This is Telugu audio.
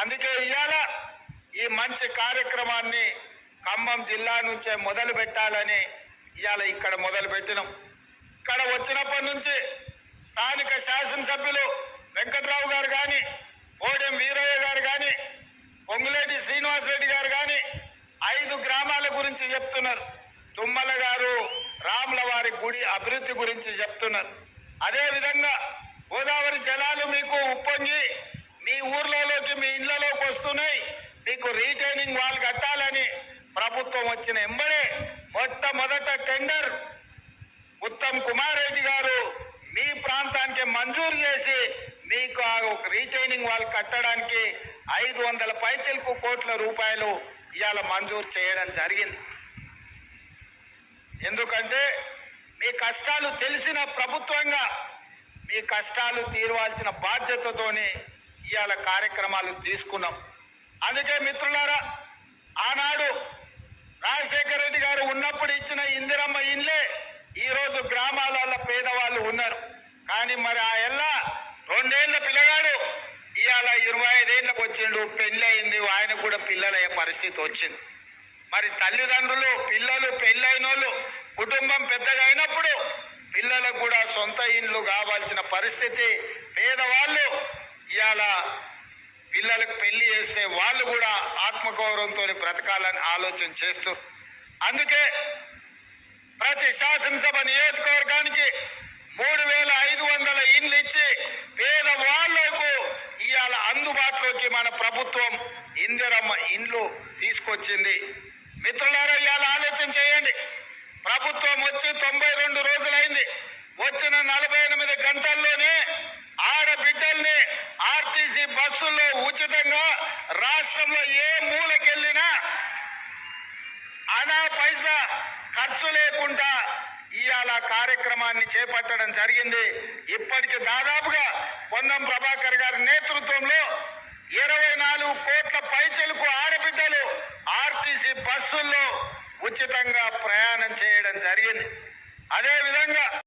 అందుకే ఇవాళ ఈ మంచి కార్యక్రమాన్ని ఖమ్మం జిల్లా నుంచే మొదలు పెట్టాలని ఇవాళ ఇక్కడ మొదలు పెట్టినాం. ఇక్కడ వచ్చినప్పటి నుంచి స్థానిక శాసనసభ్యులు వెంకట్రావు గారు కానీ ఓడెం వీరయ్య గారు కానీ పొంగులేటి శ్రీనివాసరెడ్డి గారు కానీ ఐదు గ్రామాల గురించి చెప్తున్నారు. తుమ్మల గారు రాముల వారి గుడి అభివృద్ధి గురించి చెప్తున్నారు. అదేవిధంగా గోదావరి జలాలు మీకు ఉప్పొంగి మీ ఊరు మీ ఇళ్ళలోకి వస్తున్నాయి మీకు రీటైనింగ్ వాల్ కట్టాలని ప్రభుత్వం వచ్చిన ఎంబడే మొట్టమొదట టెండర్ ఉత్తమ్ కుమార్ రెడ్డి గారు మీ ప్రాంతానికి మంజూరు చేసి మీకు ఆ ఒక రీటైనింగ్ వాళ్ళు కట్టడానికి ఐదు వందల పైచలకు కోట్ల రూపాయలు ఇవాళ మంజూరు చేయడం జరిగింది. ఎందుకంటే మీ కష్టాలు తెలిసిన ప్రభుత్వంగా మీ కష్టాలు తీరవాల్సిన బాధ్యతతోనే ఇవాళ కార్యక్రమాలు తీసుకున్నాం. అందుకే మిత్రులారా ఆనాడు రాజశేఖర రెడ్డి గారు ఉన్నప్పుడు ఇచ్చిన ఇందిరమ్మ ఇండ్లే ఈ రోజు గ్రామాలలో పేదవాళ్ళు ఉన్నారు. కానీ మరి ఆ ఎల్ల రెండేళ్ళ పిల్లగాడు ఇవాళ ఇరవై ఐదేళ్ళకు వచ్చిండు పెళ్ళి అయింది ఆయన కూడా పిల్లలయ్యే పరిస్థితి వచ్చింది. మరి తల్లిదండ్రులు పిల్లలు పెళ్ళైన వాళ్ళు కుటుంబం పెద్దగా అయినప్పుడు పిల్లలకు కూడా సొంత ఇండ్లు కావాల్సిన పరిస్థితి. పేదవాళ్ళు ఇవాళ పిల్లలకు పెళ్ళి చేస్తే వాళ్ళు కూడా ఆత్మగౌరవంతో బ్రతకాలని ఆలోచన చేస్తూ అందుకే ప్రతి శాసనసభ నియోజకవర్గానికి మూడు వేల ఐదు వందల ఇండ్లు ఇచ్చి పేదవాళ్ళకు ఇవాళ అందుబాటులోకి మన ప్రభుత్వం ఇందిరమ్మ ఇండ్లు తీసుకొచ్చింది. మిత్రులారా ఇవాళ ఆలోచన చేయండి. ప్రభుత్వం వచ్చి తొంభై రెండు రోజులైంది. వచ్చిన నలభై ఎనిమిది గంటల్లోనే ఆడబిడ్డల్ని ఆర్టీసీ బస్సుల్లో ఉచితంగా దేశంలో ఏ మూలకెళ్ళినా అనా పైసా ఖర్చు లేకుండా ఇవాళ కార్యక్రమాన్ని చేపట్టడం జరిగింది. ఇప్పటికి దాదాపుగా పొన్నం ప్రభాకర్ గారి నేతృత్వంలో ఇరవై నాలుగు కోట్ల పైచలకు ఆడబిడ్డలు ఆర్టీసీ బస్సుల్లో ఉచితంగా ప్రయాణం చేయడం జరిగింది. అదేవిధంగా